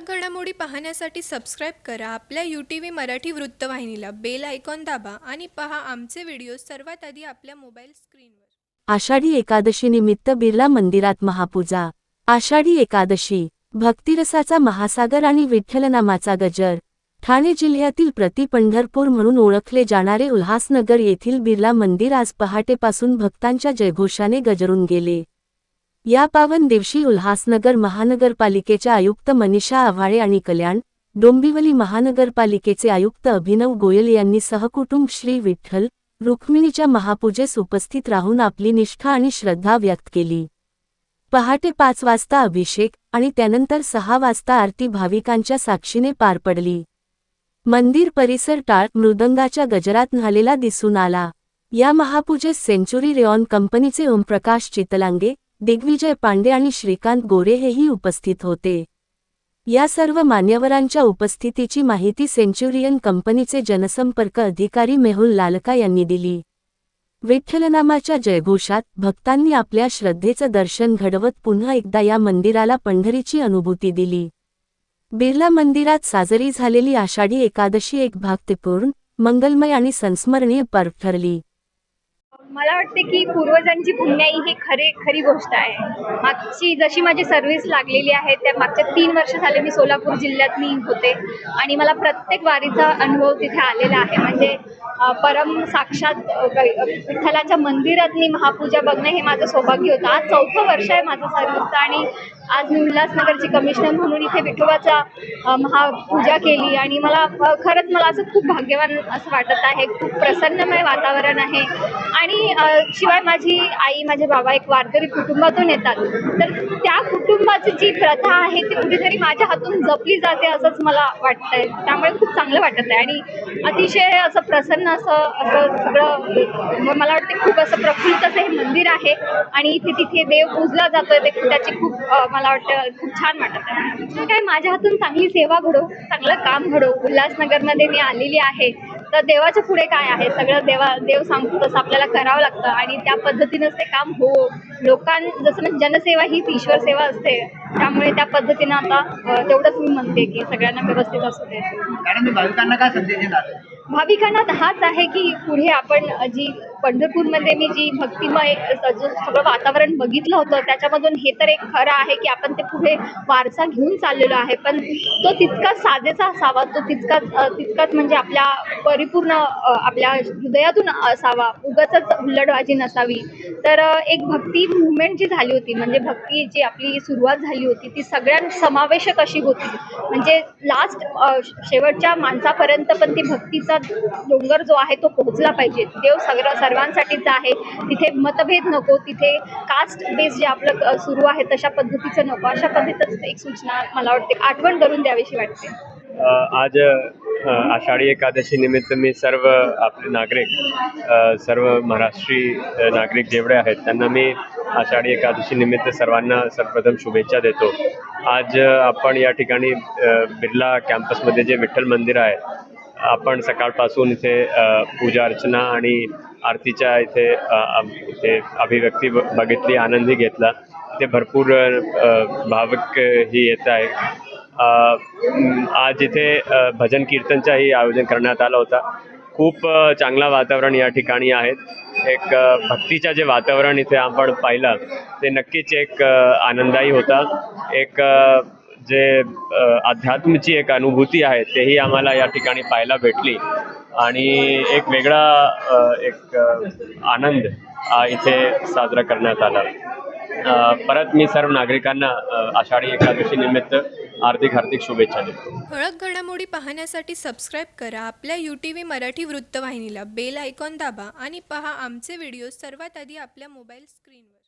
ठळक घडामोडी पाहण्यासाठी सबस्क्राईब करा. आपल्या यू टी व्ही मराठी वृत्तवाहिनीला बेल आयकॉन दाबा आणि पहा आमचे व्हिडिओ सर्वात आधी आपल्या मोबाईल स्क्रीनवर आषाढी एकादशी निमित्त बिर्ला मंदिरात महापूजा. आषाढी एकादशी भक्तिरसाचा महासागर आणि विठ्ठलनामाचा गजर. ठाणे जिल्ह्यातील प्रति पंढरपूर म्हणून ओळखले जाणारे उल्हासनगर येथील बिर्ला मंदिर आज पहाटेपासून भक्तांच्या जयघोषाने गजरून गेले. या पावन दिवशी उल्हासनगर महानगरपालिकेच्या आयुक्त मनीषा आव्हाळे आणि कल्याण डोंबिवली महानगरपालिकेचे आयुक्त अभिनव गोयल यांनी सहकुटुंब श्री विठ्ठल रुक्मिणीच्या महापूजेस उपस्थित राहून आपली निष्ठा आणि श्रद्धा व्यक्त केली. पहाटे पाच वाजता अभिषेक आणि त्यानंतर सहा वाजता आरती भाविकांच्या साक्षीने पार पडली. मंदिर परिसर टाळ मृदंगाच्या गजरात न्हालेला दिसून आला. या महापूजेस सेंचुरी रेऑन कंपनीचे ओमप्रकाश चितलांगे दिग्विजय पांडे आणि श्रीकांत गोरे हेही उपस्थित होते. या सर्व मान्यवरांच्या उपस्थितीची माहिती सेंच्युरियन कंपनीचे जनसंपर्क अधिकारी मेहुल लालका यांनी दिली. विठ्ठलनामाच्या जयघोषात भक्तांनी आपल्या श्रद्धेचं दर्शन घडवत पुन्हा एकदा या मंदिराला पंढरीची अनुभूती दिली. बिर्ला मंदिरात साजरी झालेली आषाढी एकादशी एक भागतेपूर्ण मंगलमय आणि संस्मरणीय पर्व ठरली. मला वाटते की पूर्वजांची पुण्याई ही खरे खरी गोष्ट आहे. मागची जशी माझी सर्व्हिस लागलेली आहे त्या मागच्या तीन वर्ष झाले मी सोलापूर जिल्ह्यात मी होते. आणि मला प्रत्येक वारीचा अनुभव तिथे आलेला आहे. म्हणजे परम साक्षात विठ्ठलाच्या मंदिरात मी महापूजा बघणं हे माझं सौभाग्य होतं. आज चौथं वर्ष आहे माझं सर्व्हिसचं आणि आज मी उल्हासनगरची कमिशनर म्हणून इथे विठोबाचा महापूजा केली. आणि मला खरंच मला असं खूप भाग्यवान असं वाटत आहे. खूप प्रसन्नमय वातावरण आहे. आणि शिवाय माझी आई माझे बाबा एक वारकरी कुटुंबातून येतात. तर त्या कुटुंबाची जी प्रथा आहे ती कुठेतरी माझ्या हातून जपली जाते असंच मला वाटतंय. त्यामुळे खूप चांगलं वाटत आहे. आणि अतिशय असं प्रसन्न असं असं सगळं मला वाटते खूप असं प्रफुल्लित असं हे मंदिर आहे. आणि इथे तिथे देव पूजला जातोय ते त्याची खूप मला वाटतं खूप छान वाटत आहे. काय माझ्या हातून चांगली सेवा घडो चांगलं काम घडो. उल्हासनगरमध्ये मी आलेली आहे. तर देवाच्या पुढे काय आहे? सगळं देवा देव सांगतो तसं आपल्याला करावं लागतं आणि त्या पद्धतीनंच ते काम हो लोकां जसं म्हणजे जनसेवा हीच ईश्वर सेवा असते. त्यामुळे त्या पद्धतीनं आता तेवढंच मी म्हणते की सगळ्यांना व्यवस्थित असू दे. भाविकांना काय संदेश देणार? भाविकांना हाच आहे की पुढे आपण जी पंढरपूरमध्ये मी जी भक्तिमय सगळं वातावरण बघितलं होतं त्याच्यामधून हे तर एक खरं आहे की आपण ते पुढे वारसा घेऊन चाललेलो आहे. पण तो तितकाच साजेचा असावा तो तितकाच तितकाच म्हणजे आपल्या परिपूर्ण आपल्या हृदयातून असावा. उगाच हुल्लडबाजी नसावी. तर एक भक्ती मुवमेंट जी झाली होती म्हणजे भक्ती जी आपली सुरुवात झाली होती ती सगळ्यां समावेशक अशी होती. म्हणजे लास्ट शेवटच्या माणसापर्यंत पण ती भक्तीचा डोंगर जो आहे तो पोहोचला पाहिजे. देव सगळं सर्वांसाठीच आहे तिथे मतभेद नको तिथे कास्ट बेस जे आपलं सुरू आहे तशा पद्धतीचं नको अशा पद्धतीचं एक सूचना मला वाटते आठवण करून द्यावीशी वाटते. आज आषाढी एकादशी निमित्त मी सर्व आपले नागरिक सर्व महाराष्ट्री नागरिक जेवढे आहेत त्यांना मी आषाढी एकादशी निमित्त सर्वांना सर्वप्रथम शुभेच्छा देतो. आज आपण या ठिकाणी बिर्ला कॅम्पसमध्ये जे विठ्ठल मंदिर आहे आपण सकाळपासून इथे पूजा अर्चना आणि आरतीच्या इथे इथे अभिव्यक्ती ब- बघितली आनंदही घेतला. इथे भरपूर भाविक ही येत आहे. आज इथे भजन कीर्तनचाही आयोजन करण्यात आलं होता. खूप चांगला वातावरण या ठिकाणी आहेत एक अ, भक्तीचं जे वातावरण इथे आपण पाहिलं ते नक्कीच एक आनंददायी आनंदायी होता. एक जे अध्यात्मची एक अनुभूती आहे तेही आम्हाला या ठिकाणी पाहायला भेटली. आणि एक वेगळा एक आनंद इथे साजरा करण्यात आला. परत मी सर्व नागरिकांना आषाढी एकादशी निमित्त हार्दिक हार्दिक शुभेच्छा देतो. ठळक घडामोडी पाहण्यासाठी सबस्क्राईब करा. आपल्या यू टी व्ही मराठी वृत्तवाहिनीला बेल आयकॉन दाबा आणि पहा आमचे व्हिडिओ सर्वात आधी आपल्या मोबाईल स्क्रीनवर